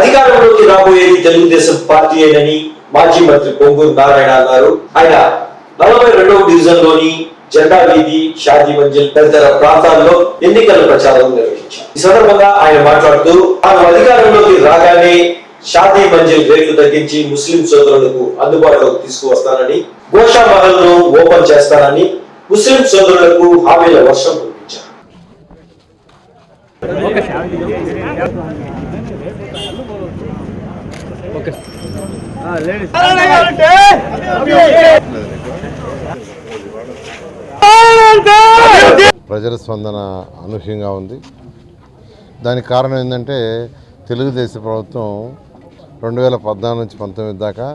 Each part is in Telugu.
అధికారంలోకి రాబోయేది తెలుగుదేశం పార్టీ అని మాజీ మంత్రి పొంగూరు నారాయణ అన్నారు. ఆయన నలభై రెండవ డివిజన్లోని జెండా వీధి షాజీ మంజిల్ తదితర ప్రాంతాల్లో ఎన్నికల ప్రచారం నిర్వహించారు. ఈ సందర్భంగా ఆయన మాట్లాడుతూ తాను అధికారంలోకి రాగానే షాదీ మంజిల్ రేట్లు తగ్గించి ముస్లిం సోదరులకు అందుబాటులోకి తీసుకువస్తానని గోషా మహల్ను ఓపెన్ చేస్తానని ముస్లిం సోదరులకు హామీల వర్షం కురిపించారు. ప్రజల స్పందన అనూహ్యంగా ఉంది. దానికి కారణం ఏంటంటే తెలుగుదేశం ప్రభుత్వం రెండు వేల పద్నాలుగు నుంచి పంతొమ్మిది దాకా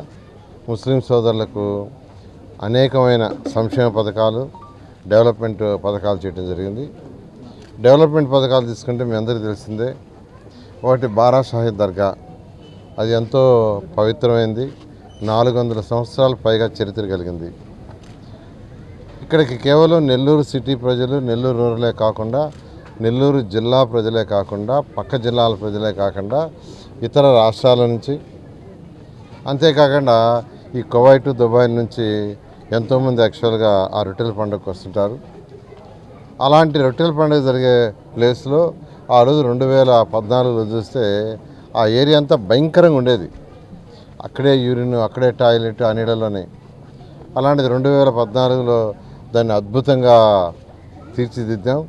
ముస్లిం సోదరులకు అనేకమైన సంక్షేమ పథకాలు డెవలప్మెంట్ పథకాలు చేయడం జరిగింది. డెవలప్మెంట్ పథకాలు తీసుకుంటే మీ అందరికీ తెలిసిందే. ఒకటి బారా షాహిద్ దర్గా. అది ఎంతో పవిత్రమైంది. నాలుగు వందల సంవత్సరాల పైగా చరిత్ర కలిగింది. ఇక్కడికి కేవలం నెల్లూరు సిటీ ప్రజలు నెల్లూరు రూరలే కాకుండా నెల్లూరు జిల్లా ప్రజలే కాకుండా పక్క జిల్లాల ప్రజలే కాకుండా ఇతర రాష్ట్రాల నుంచి అంతేకాకుండా ఈ కువైట్ దుబాయ్ నుంచి ఎంతోమంది యాక్చువల్గా ఆ రొట్టెల పండుగకు వస్తుంటారు. అలాంటి రొట్టెల పండుగ జరిగే ప్లేస్లో ఆ రోజు రెండు వేల పద్నాలుగులో చూస్తే ఆ ఏరియా అంతా భయంకరంగా ఉండేది. అక్కడే యూరిన్ అక్కడే టాయిలెట్ ఆ నీడలోనే అలాంటిది రెండు వేల పద్నాలుగులో దాన్ని అద్భుతంగా తీర్చిదిద్దాం.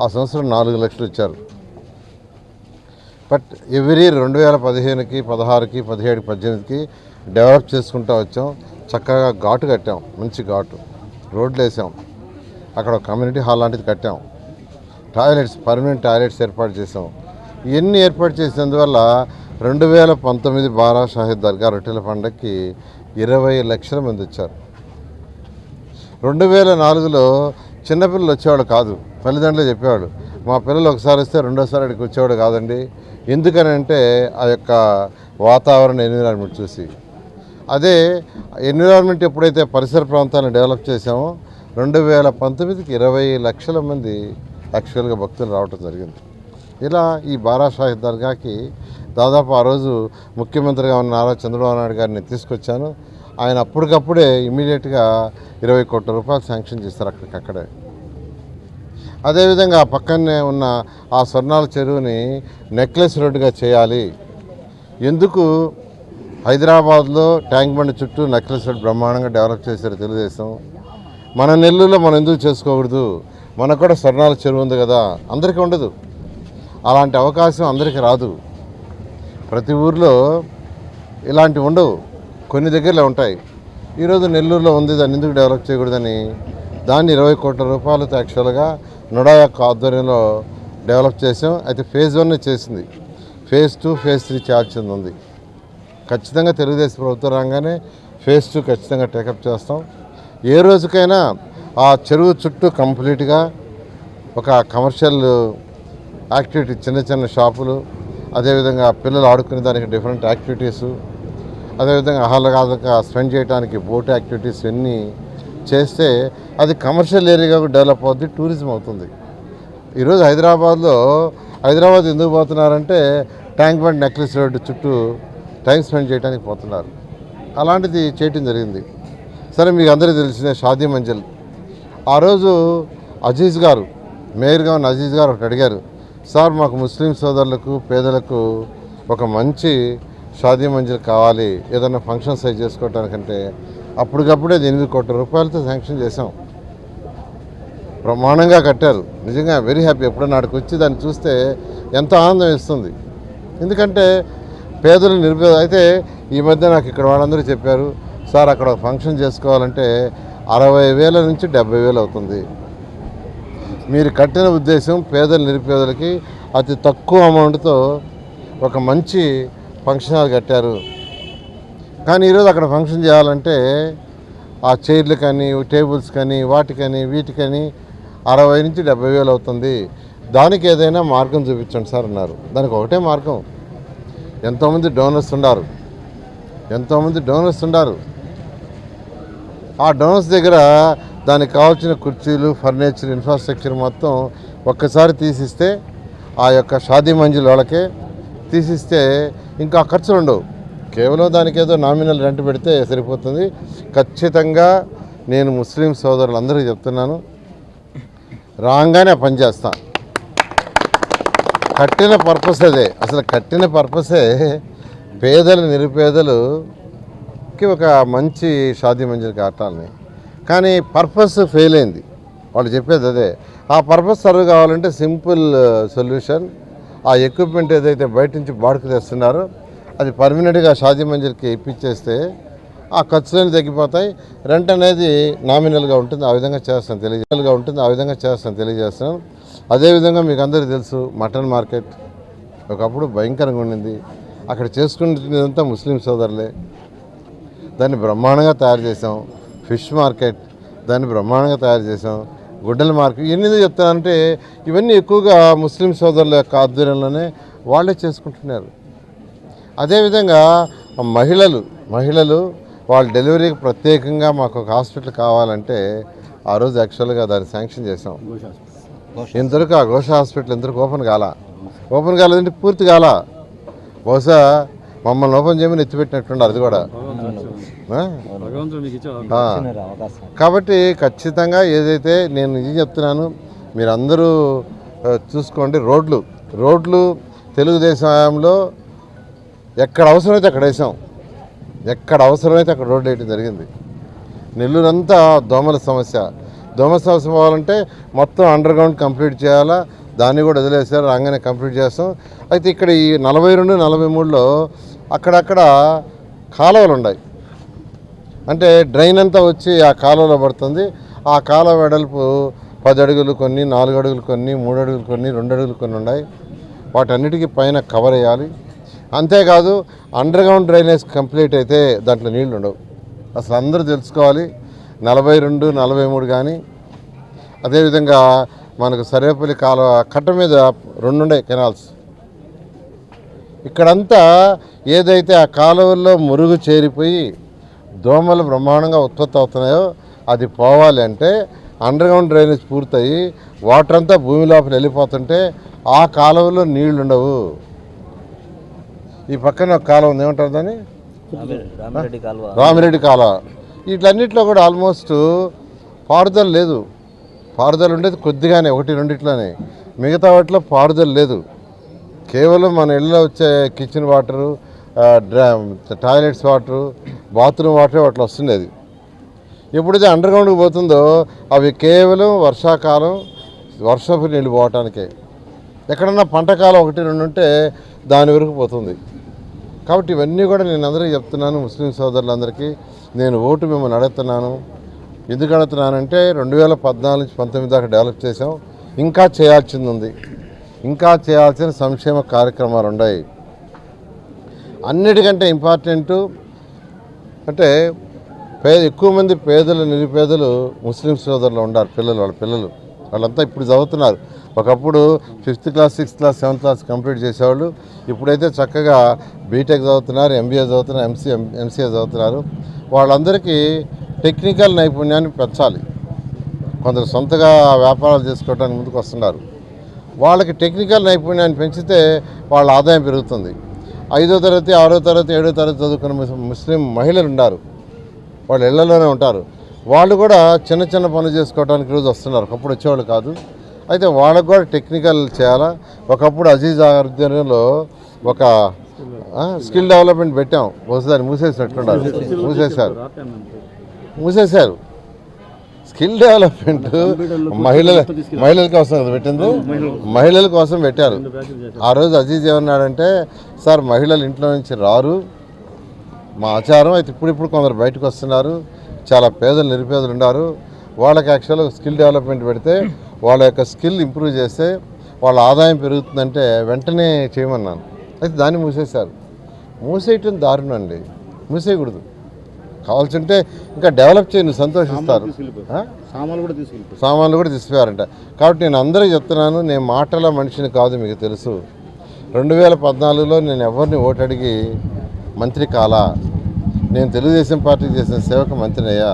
ఆ సంవత్సరం నాలుగు లక్షలు ఇచ్చారు. బట్ ఎవ్రీ రెండు వేల పదిహేనుకి పదహారుకి పదిహేడుకి పద్దెనిమిదికి డెవలప్ చేసుకుంటూ వచ్చాం. చక్కగా ఘాటు కట్టాం. మంచి ఘాటు. రోడ్లు వేసాం. అక్కడ కమ్యూనిటీ హాల్ లాంటిది కట్టాం. టాయిలెట్స్ పర్మనెంట్ టాయిలెట్స్ ఏర్పాటు చేసాం. ఇవన్నీ ఏర్పాటు చేసినందువల్ల రెండు వేల పంతొమ్మిది బారా షాహిద్ దర్గా రొట్టెల పండగకి ఇరవై లక్షల మంది వచ్చారు. రెండు వేల నాలుగులో చిన్నపిల్లలు వచ్చేవాడు కాదు తల్లిదండ్రులు చెప్పేవాడు మా పిల్లలు ఒకసారి వస్తే రెండోసారి అక్కడికి వచ్చేవాడు కాదండి. ఎందుకని అంటే ఆ యొక్క వాతావరణ ఎన్విరాన్మెంట్ చూసి. అదే ఎన్విరాన్మెంట్ ఎప్పుడైతే పరిసర ప్రాంతాలను డెవలప్ చేసామో రెండు వేల పంతొమ్మిదికి ఇరవై లక్షల మంది యాక్చువల్గా భక్తులు రావటం జరిగింది. ఇలా ఈ బారా దర్గాకి దాదాపు ఆ రోజు ముఖ్యమంత్రిగా ఉన్న నారా చంద్రబాబు నాయుడు గారిని తీసుకొచ్చాను. ఆయన అప్పటికప్పుడే ఇమీడియట్గా ఇరవై కోట్ల రూపాయలు శాంక్షన్ చేస్తారు అక్కడికక్కడే. అదేవిధంగా పక్కనే ఉన్న ఆ స్వర్ణాల చెరువుని నెక్లెస్ రోడ్డుగా చేయాలి. ఎందుకు? హైదరాబాద్లో ట్యాంక్ బండ్ చుట్టూ నెక్లెస్ రోడ్ బ్రహ్మాండంగా డెవలప్ చేశారు తెలుగుదేశం. మన నెల్లూరులో మనం ఎందుకు చేసుకోకూడదు? మనకు కూడా స్వర్ణాల చెరువు ఉంది కదా అందరికీ ఉండదు. అలాంటి అవకాశం అందరికీ రాదు. ప్రతి ఊర్లో ఇలాంటివి ఉండవు. కొన్ని దగ్గరలో ఉంటాయి. ఈరోజు నెల్లూరులో ఉంది దాన్ని ఎందుకు డెవలప్ చేయకూడదని? దాన్ని ఇరవై కోట్ల రూపాయలతో యాక్చువల్గా నుడా యొక్క ఆధ్వర్యంలో డెవలప్ చేసాం. అయితే ఫేజ్ వన్ చేసింది. ఫేజ్ టూ ఫేజ్ త్రీ చేయాల్సింది ఉంది. ఖచ్చితంగా తెలుగుదేశం ప్రభుత్వం రాగానే ఫేజ్ టూ ఖచ్చితంగా టేకప్ చేస్తాం. ఏ రోజుకైనా ఆ చెరువు చుట్టూ కంప్లీట్గా ఒక కమర్షియల్ యాక్టివిటీ చిన్న చిన్న షాపులు అదేవిధంగా పిల్లలు ఆడుకునే దానికి డిఫరెంట్ యాక్టివిటీస్ అదేవిధంగా ఆహ్లాదక స్పెండ్ చేయడానికి బోట్ యాక్టివిటీస్ ఇవన్నీ చేస్తే అది కమర్షియల్ ఏరియాగా డెవలప్ అవుతుంది టూరిజం అవుతుంది. ఈరోజు హైదరాబాద్లో హైదరాబాద్ ఎందుకు పోతున్నారంటే ట్యాంక్ బండ్ నెక్లెస్ రోడ్డు చుట్టూ టైం స్పెండ్ చేయడానికి పోతున్నారు. అలాంటిది చేయటం జరిగింది. సరే మీకు అందరికీ తెలిసిన షాదీ మంజిల్. ఆ రోజు అజీజ్ గారు మేయర్గా ఉన్న అజీజ్ గారు ఒకటి అడిగారు సార్ మాకు ముస్లిం సోదరులకు పేదలకు ఒక మంచి షాదీ మంజిల్ కావాలి. ఏదైనా ఫంక్షన్ సైజ్ చేసుకోవటానికంటే అప్పటికప్పుడే ఎనిమిది కోట్ల రూపాయలతో శాంక్షన్ చేసాం ప్రమాణంగా కట్టారు. నిజంగా వెరీ హ్యాపీ ఎప్పుడైనా నాటికి వచ్చి దాన్ని చూస్తే ఎంతో ఆనందం ఇస్తుంది ఎందుకంటే పేదలు నిర్పేద అయితే ఈ మధ్య నాకు ఇక్కడ వాళ్ళందరూ చెప్పారు సార్ అక్కడ ఒక ఫంక్షన్ చేసుకోవాలంటే అరవై వేల నుంచి డెబ్బై వేలు అవుతుంది. మీరు కట్టిన ఉద్దేశం పేదలు నిరుపేదలకి అతి తక్కువ అమౌంట్తో ఒక మంచి ఫంక్షన్ హాల్ కట్టారు. కానీ ఈరోజు అక్కడ ఫంక్షన్ చేయాలంటే ఆ చైర్లు కానీ టేబుల్స్ కానీ వాటికని వీటికని అరవై నుంచి డెబ్బై వేలు అవుతుంది. దానికి ఏదైనా మార్గం చూపించండి సార్ అన్నారు. దానికి ఒకటే మార్గం. ఎంతోమంది డోనర్స్ ఉన్నారు ఎంతోమంది డోనర్స్ ఉన్నారు ఆ డోనర్స్ దగ్గర దానికి కావాల్సిన కుర్చీలు ఫర్నిచర్ ఇన్ఫ్రాస్ట్రక్చర్ మొత్తం ఒక్కసారి తీసిస్తే ఆ యొక్క షాదీ మంజిల్ వాళ్ళకే తీసిస్తే ఇంకా ఖర్చులు ఉండవు కేవలం దానికి ఏదో నామినల్ రెంట్ పెడితే సరిపోతుంది. ఖచ్చితంగా నేను ముస్లిం సోదరులందరికీ చెప్తున్నాను. రాగానే పని కట్టిన పర్పస్ అదే. అసలు కట్టిన పర్పసే పేదలు నిరుపేదలుకి ఒక మంచి షాదీ మంజిల్ కట్టాలని కానీ పర్పస్ ఫెయిల్ అయింది. వాళ్ళు చెప్పేది అదే. ఆ పర్పస్ సర్వ్ కావాలంటే సింపుల్ సొల్యూషన్ uh, ఆ ఎక్విప్మెంట్ ఏదైతే బయట నుంచి బాడుకు తెస్తున్నారో అది పర్మనెంట్గా షాదీ మంజిల్కి ఇప్పించేస్తే ఆ ఖర్చులన్నీ తగ్గిపోతాయి. రెంట్ అనేది నామినల్గా ఉంటుంది. ఆ విధంగా చేస్తాను తెలియజేయాలిగా ఉంటుంది. ఆ విధంగా చేస్తాను తెలియజేస్తున్నాను అదేవిధంగా మీకు అందరికీ తెలుసు మటన్ మార్కెట్ ఒకప్పుడు భయంకరంగా ఉండింది. అక్కడ చేసుకునేదంతా ముస్లిం సోదరులే. దాన్ని బ్రహ్మాండంగా తయారు చేసాం ఫిష్ మార్కెట్ దాన్ని బ్రహ్మాండంగా తయారు చేసాం గుడ్డల మార్కెట్ ఎన్ని చెప్తానంటే ఇవన్నీ ఎక్కువగా ముస్లిం సోదరుల యొక్క ఆధ్వర్యంలోనే వాళ్ళే చేసుకుంటున్నారు. అదేవిధంగా మహిళలు మహిళలు వాళ్ళ డెలివరీకి ప్రత్యేకంగా మాకు ఒక హాస్పిటల్ కావాలంటే ఆ రోజు యాక్చువల్గా దాన్ని శాంక్షన్ చేసాం ఇంతవరకు ఆ ఘోష హాస్పిటల్ ఇంతవరకు ఓపెన్ కాల. ఓపెన్ కాలేదంటే పూర్తి కాల. బహుశా మమ్మల్ని ఓపెన్ చేయమని ఎత్తిపెట్టినట్టున్నారు అది కూడా ఆ? భగవంతుడు మీకు ఇచ్చే ఆ. కాబట్టి ఖచ్చితంగా ఏదైతే నేను ఇది చెప్తున్నాను మీరందరూ చూసుకోండి రోడ్లు. రోడ్లు తెలుగుదేశం హయాంలో ఎక్కడ అవసరమైతే అక్కడ వేసాం. ఎక్కడ అవసరమైతే అక్కడ రోడ్లు వేయడం జరిగింది. నెల్లూరంతా దోమల సమస్య. దోమల సమస్య పోవాలంటే మొత్తం అండర్ గ్రౌండ్ కంప్లీట్ చేయాలా? దాన్ని కూడా వదిలేసారు రాగానే కంప్లీట్ చేస్తాం. అయితే ఇక్కడ ఈ నలభై రెండు నలభై మూడులో అక్కడక్కడ కాలువలు ఉన్నాయి. అంటే డ్రైన్ అంతా వచ్చి ఆ కాలువలో పడుతుంది. ఆ కాలువ వెడల్పు పది అడుగులు కొన్ని నాలుగు అడుగులు కొన్ని మూడు అడుగులు కొన్ని రెండు అడుగులు కొన్ని ఉన్నాయి. వాటన్నిటికీ పైన కవర్ వేయాలి. అంతేకాదు అండర్ గ్రౌండ్ డ్రైనేజ్ కంప్లీట్ అయితే దాంట్లో నీళ్ళు ఉండవు. అసలు అందరూ తెలుసుకోవాలి. నలభై రెండు నలభై మూడు కానీ అదేవిధంగా మనకు సర్వేపల్లి కాలువ కట్ట మీద రెండు ఉండే కెనాల్స్. ఇక్కడంతా ఏదైతే ఆ కాలువల్లో మురుగు చేరిపోయి దోమలు బ్రహ్మాండంగా ఉత్పత్తి అవుతున్నాయో అది పోవాలి అంటే అండర్ గ్రౌండ్ డ్రైనేజ్ పూర్తయి వాటర్ అంతా భూమి లోపల వెళ్ళిపోతుంటే ఆ కాలువలో నీళ్ళు ఉండవు. ఈ పక్కన ఒక కాలువ ఉంది ఏమంటారు దాన్ని? రామిరెడ్డి కాలువ. వీటిలన్నింటిలో కూడా ఆల్మోస్ట్ పారుదల లేదు. పారుదల ఉండేది కొద్దిగానే ఒకటి రెండిట్లోనే. మిగతా వాటిలో పారుదల లేదు. కేవలం మన ఇళ్ళలో వచ్చే kitchen water toilets water bathroom water అట్లా వస్తుండేది. ఎప్పుడైతే అండర్ గ్రౌండ్కి పోతుందో అవి కేవలం వర్షాకాలం వర్షపు నీళ్ళు పోవటానికే. ఎక్కడన్నా పంట కాలం ఒకటి రెండు ఉంటే దాని వరకు పోతుంది. కాబట్టి ఇవన్నీ కూడా నేను అందరికీ చెప్తున్నాను ముస్లిం సోదరులందరికీ. నేను ఓటు మిమ్మల్ని అడుగుతున్నాను. ఎందుకు అడుగుతున్నానంటే రెండు వేల పద్నాలుగు నుంచి పంతొమ్మిది దాకా డెవలప్ చేసాం ఇంకా చేయాల్సింది ఉంది. ఇంకా చేయాల్సిన సంక్షేమ కార్యక్రమాలు ఉన్నాయి. అన్నిటికంటే ఇంపార్టెంట్ అంటే పేద ఎక్కువ మంది పేదలు నిరుపేదలు ముస్లిం సోదరులు ఉన్నారు పిల్లలు వాళ్ళ పిల్లలు. వాళ్ళంతా ఇప్పుడు చదువుతున్నారు. ఒకప్పుడు fifth class sixth class seventh class complete చేసేవాళ్ళు. ఇప్పుడైతే చక్కగా బీటెక్ చదువుతున్నారు ఎంబీఏ చదువుతున్నారు ఎంసీ ఎంసీఏ చదువుతున్నారు. వాళ్ళందరికీ టెక్నికల్ నైపుణ్యాన్ని పెంచాలి. కొందరు సొంతగా వ్యాపారాలు చేసుకోవడానికి ముందుకు వస్తున్నారు. వాళ్ళకి టెక్నికల్ నైపుణ్యాన్ని పెంచితే వాళ్ళ ఆదాయం పెరుగుతుంది. ఐదో తరగతి ఆరో తరగతి ఏడో తరగతి చదువుకున్న ముస్- ముస్లిం మహిళలు ఉన్నారు. వాళ్ళు ఇళ్ళలోనే ఉంటారు. వాళ్ళు కూడా చిన్న చిన్న పనులు చేసుకోవడానికి రోజు వస్తున్నారు. ఒకప్పుడు వచ్చేవాళ్ళు కాదు. అయితే వాళ్ళకు కూడా టెక్నికల్ చేయాలా? ఒకప్పుడు అజీజ్ ఆధ్వర్యంలో ఒక స్కిల్ డెవలప్మెంట్ పెట్టాం. ఒకసారి మూసేసినట్టున్నారు మూసేశారు. మూసేశారు. స్కిల్ డెవలప్మెంట్ మహిళల మహిళల కోసం కదా పెట్టింది? మహిళల కోసం పెట్టారు. ఆ రోజు అజీజ్ ఏమన్నాడంటే సార్ మహిళలు ఇంట్లో నుంచి రారు. మా ఆచారం అయితే ఇప్పుడిప్పుడు కొందరు బయటకు వస్తున్నారు. చాలా పేదలు నిరుపేదలు ఉన్నారు. వాళ్ళకి యాక్చువల్గా స్కిల్ డెవలప్మెంట్ పెడితే వాళ్ళ యొక్క స్కిల్ ఇంప్రూవ్ చేస్తే వాళ్ళ ఆదాయం పెరుగుతుందంటే వెంటనే చేయమన్నాను. అయితే దాన్ని మూసేశారు. మూసేయటం దారుణం అండి. మూసేయకూడదు. కావాల్సింటే ఇంకా డెవలప్ చేయని సంతోషిస్తారు? సామాన్లు కూడా తీసుకెళ్ళిపోయి. సామాన్లు కూడా కాబట్టి నేను అందరికీ చెప్తున్నాను నేను మాటల మనిషిని కాదు మీకు తెలుసు. రెండు వేల పద్నాలుగులో నేను ఎవరిని ఓటు అడిగి మంత్రి కాలా? నేను తెలుగుదేశం పార్టీ చేసిన సేవకు మంత్రిని అయ్యా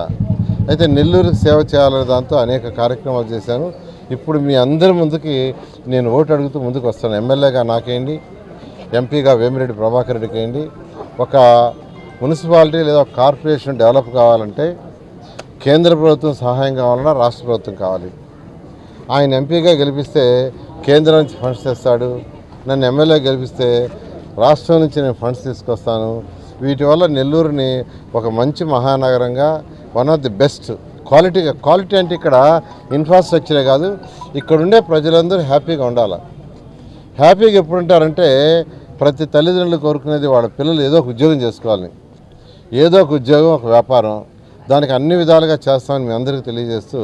అయితే నెల్లూరుకి సేవ చేయాలనే దాంతో అనేక కార్యక్రమాలు చేశాను. ఇప్పుడు మీ అందరి ముందుకి నేను ఓటు అడుగుతూ ముందుకు వస్తాను. ఎమ్మెల్యేగా నాకేంటి ఎంపీగా వేమిరెడ్డి ప్రభాకర్ రెడ్డికి వేయండి ఒక మున్సిపాలిటీ లేదా కార్పొరేషన్ డెవలప్ కావాలంటే కేంద్ర ప్రభుత్వం సహాయం కావాలన్నా రాష్ట్ర ప్రభుత్వం కావాలి. ఆయన ఎంపీగా గెలిపిస్తే కేంద్రం నుంచి ఫండ్స్ తెస్తాడు. నన్ను ఎమ్మెల్యే గెలిపిస్తే రాష్ట్రం నుంచి నేను ఫండ్స్ తీసుకొస్తాను. వీటి వల్ల నెల్లూరుని ఒక మంచి మహానగరంగా one of the best quality quality అంటే ఇక్కడ ఇన్ఫ్రాస్ట్రక్చరే కాదు ఇక్కడుండే ప్రజలందరూ హ్యాపీగా ఉండాలి. హ్యాపీగా ఎప్పుడు ఉంటారంటే ప్రతి తల్లిదండ్రులు కోరుకునేది వాళ్ళ పిల్లలు ఏదో ఒక ఉద్యోగం చేసుకోవాలని. ఏదో ఒక ఉద్యోగం ఒక వ్యాపారం దానికి అన్ని విధాలుగా చేస్తామని మీ అందరికీ తెలియజేస్తూ